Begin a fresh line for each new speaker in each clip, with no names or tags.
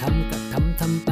ทำก็ทำทำไป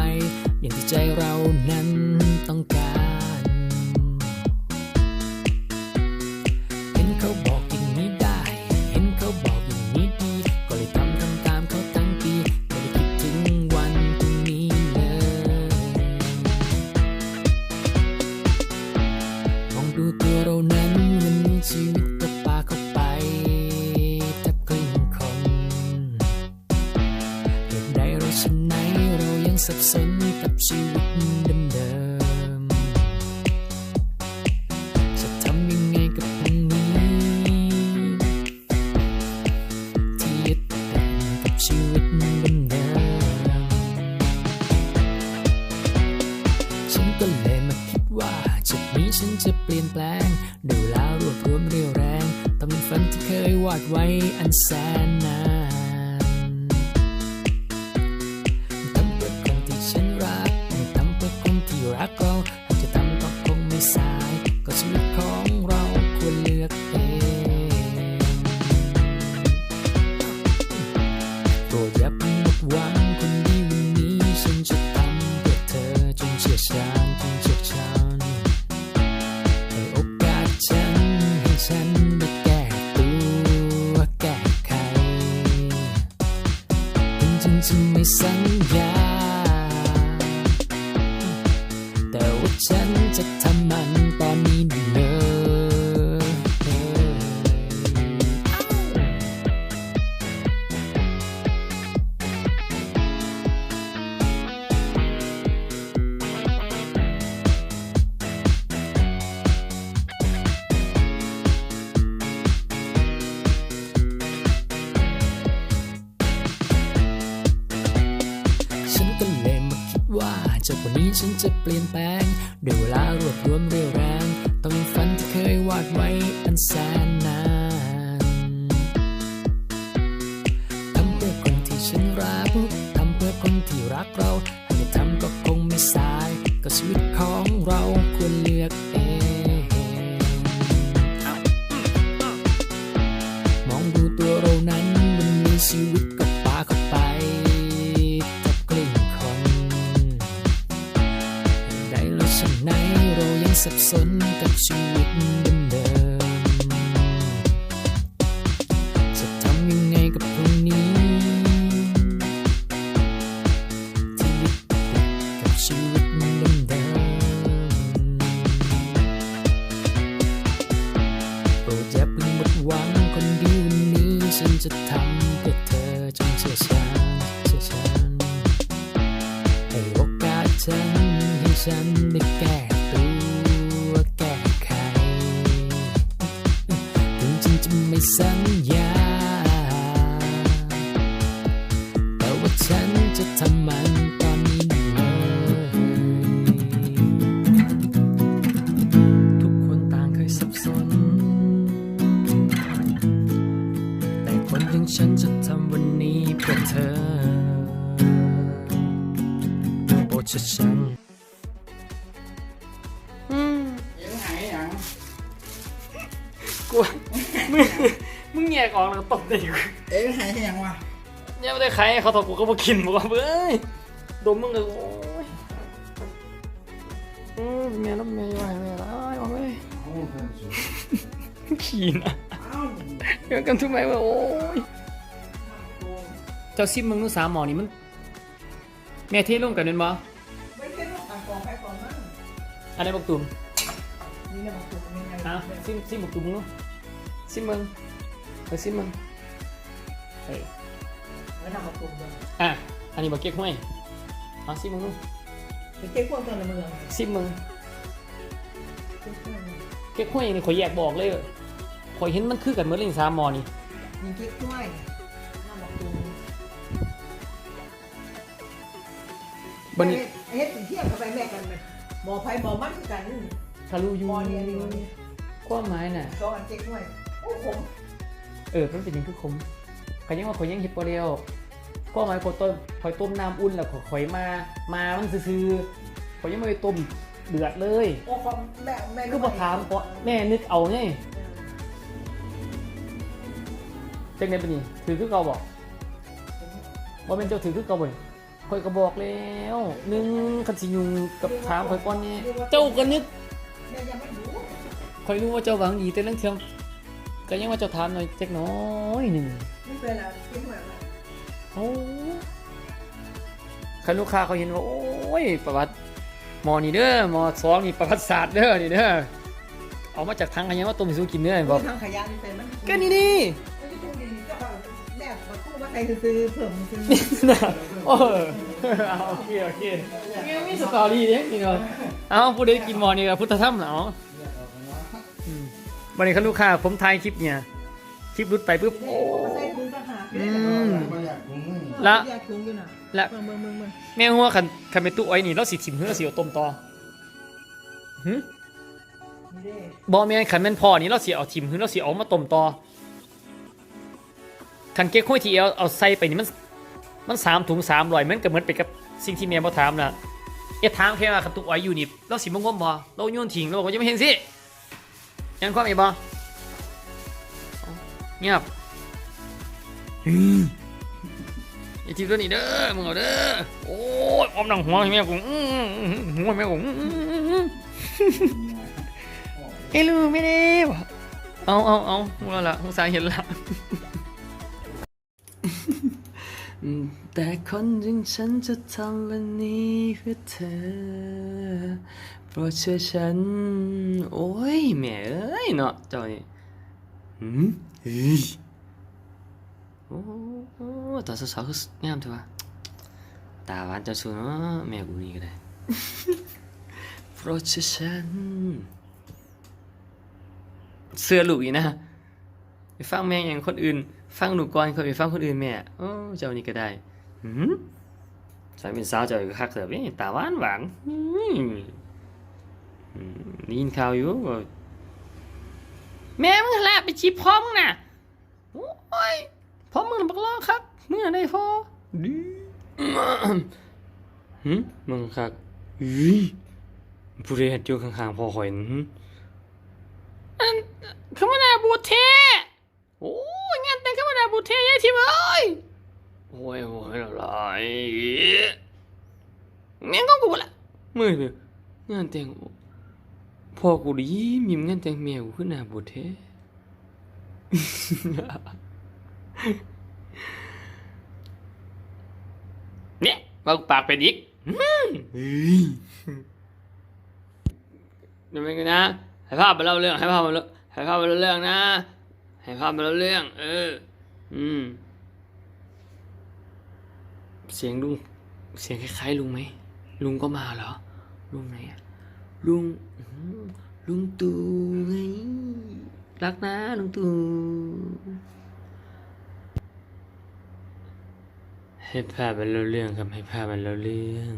ลี่ยนแปลง ดูแล้วรวบรวมเรียวแรงทำเป็นฝันที่เคยวาดไว้อันแสนนาน จากวันนี้ฉันจะเปลี่ยนแปลงด้วยเวลารวบรวมเรี่ยวแรง ต้องฝันที่เคยวาดไว้อันแสนนานทำเพื่อคนที่ฉันรักทำเพื่อคนที่รักเราหากทำก็คงไม่สาย ก็ชีวิตของเราควรเลือกเองมองดูตัว ฉันจะทำมันตอนนี้เลยทุกคนต่างเคยสับสน แต่คนอย่างฉันจะทำวันนี้เพื่อเธอโปรดเชื่อฉัน
เอ็งหายยัง
กูมึงมึงแยกออกแล้วตบได้อยู่
เอ็งหายยังวะ
ยังไม่ได้ใครเขาถอดกูก็มากินบอกว่าเบ้ยดมมึงเลยโอ้ยเออแม่น้ำแม่ย่อยแม่ร้ายว่าเว้ยขี้นะเกิดกันทุกไหมว่าโอ้ยเจ้าซิมมึงนู้สามหมอนี่มัน แม่เทร่วมกันเป็นบ่
ไม่ใช่ลูกต่างกองใครกองนั่น
อันนี้บอกตุ่ม
นี่นะมันถูกยังไง
อะซิมซิมบอกตุ่มมึงนู้ซิมมึงไปซิมมึงเฮ้ ย
ไม่ทำมาตุ่มเลย
อะอันนี้บอกเก๊กห้วยเอาซิมมึงนู้
ไปเจ๊พวกตัวในเมือง
ซิมมึง
เจ๊พวก
เก๊กห้วยนี่ข่อยแยกบอกเลยข่อยเห็นมันคือกันเหมือนเล่นสามหมอนี่
มีเจ๊กล้วยน้ำมาตุ่ม
บันนี้
เฮ็ดเที่ยงกับไปแม่กันไหมหมอไผ่หมอมันกัน
ทะลุอยู
หมอเนี่ยนี่วันนี้
ความหมายน่ะ
สองอันเจ๊กล้วยโอ้ผม
เออมันเป็นอยังคือคม ข่อยยังว่าข่อยยังเฮิปโปเรียวความหมายข่อยต้มข่อยต้มน้ำอุ่นแล้วข่อยข่อยมา มามันซื่อๆข่อยยังไม่ได้ต้มเดือดเลย
โอ้ความแม่แม่
คือบอกถามก่อนแม่นึกเอาไงจังไดเป็นนี่ถือคือเก่าบอกว่าเป็นเจ้าถือคือเก่าบ่น
ข่อยก็บอกแล้วหนึ่งคันสิอยู่กับถามข่อยก่อนนี่เจ้าก็นึก
แม่ยังไม่รู้
ข่อยรู้ว่าเจ้าหวังดีแต่เรื่องเทียม ก็ยังว่าเจ้าถามหน่อยจักน้อยหนึ่ง
ไม่เป็นไรกินหมดแล้ว
โอ้คันลูกค้าเขาเห็นว่า โอ้ย ประวัติหมอนี่เด้อหมอสองนี่ประวัติศาสตร์เด้อนี่เด้อเอามาจากทางกันยังว่าต้มสู้กินเด้อบอก
ทางขยะนี่เป็นมัน
ก็นี่นี่
ไม่ได้พูดดีก็แบบแม่มาคู่มาใส่ซื้อเพิ่มซื้อ
นะโอ้เออเอาโอเคโอเคยังมีสตอรี่เด้นี่เนาะเอาผู้ใดกินหมอนี่กับพุทธธรรมเหรออืม วันนี้คันลูกค้าผมถ่ายคลิปเนี่ย คลิปรุดไปปุ๊บโอ้
มาใส่ถุงต่างหาก
อืม
แยกถุงอยู่น่ะ
และ
เมืองเมืองเมืองเมือง
แม่หัวคันคันเป็นตู้อ้อยนี่เราสิถิ่มเฮือสิเอาต้มต่อหึ
นี่เด้
บ่แม่นคันแม่นพ่อนี่เราสิเอาถิ่มเฮือเราสิเอามาต้มต่อคันเก๊กห้วยที่เอาเอาใส่ไปนี่มันมันสามถุงสามร้อยมันก็เหมือนไปกับสิ่งที่แม่บ่ถามน่ะเอ๊ะถามแค่ว่าคันตู้อ้อยอยู่นี่เราสิบ่งมบ่เราโยนทิ้งเราบอกว่าจะไม่เห็นสิ ยังความอีกบ่เอาเงียบอืมไอ้ทีตัวนี้เด้อมึงเอาเด้อโอ้ยออมหนังหัวให้แม่กูอื้อหัวแม่กูอื้ออื้อไอ้ลูกไม่ได้วะเอาเอาเอามึงเอาละสงสารเห็นละแต่คนอย่างฉันจะทำวันนี้เพื่อเธอ โปรดเชื่อฉัน โอ้ยแม่เอ้ยเนาะเจ้านี่หืมเฮ้ยโอ้โหตอนสาวๆคืองามเถอะวะตาหวานเจะสูเนาะแม่กูนี่ก็ได้เพราะฉะฉัน เสื้อลูกอีกนะไปฟังแม่อย่างคนอื่น ฟังหนูก่อนคนไปฟังคนอื่นแม่โอ้เจ้านี่ก็ได้หืมสายเป็นสาวเจ้าก็คักเถอะนี่ตาหวานหวานอืมอืม ได้ยินข่าวอยู่ว่าแม่มึงละไปจีบพ่อมึงน่ะโอ้ยพอมึงบักล้อครับเมื่อได้พอดีหืมมึงครับอุ้ยผู้ใดเห็นอยู่ข้างๆพอหอยนอันขมนาบูเทโอ้ยงานแต่งขมนาบูเทยายทิมเอ้ยโอ้ยโอ้ยอะไรแม่งก็กูละมือเนี่ยงานแต่ง พ่อกูดีมีงานแต่งแมวขึ้นหน้าบูเทเนี่ยว่าปากเป็นอีกอืมเฮ้ยเดี๋ยวไปกันนะให้ภาพมาเล่าเรื่องให้ภาพมาเล่าให้ภาพมาเล่าเรื่องนะให้ภาพมาเล่าเรื่อง เออ อืม เสียงลุง เสียงคล้ายๆลุงไหมลุงก็มาเหรอลุงไหนอะ ลุงลุงตู่ไงรักนะลุงตู่ให้ภาพมันเล่าเรื่องครับให้ภาพมันเล่าเรื่อง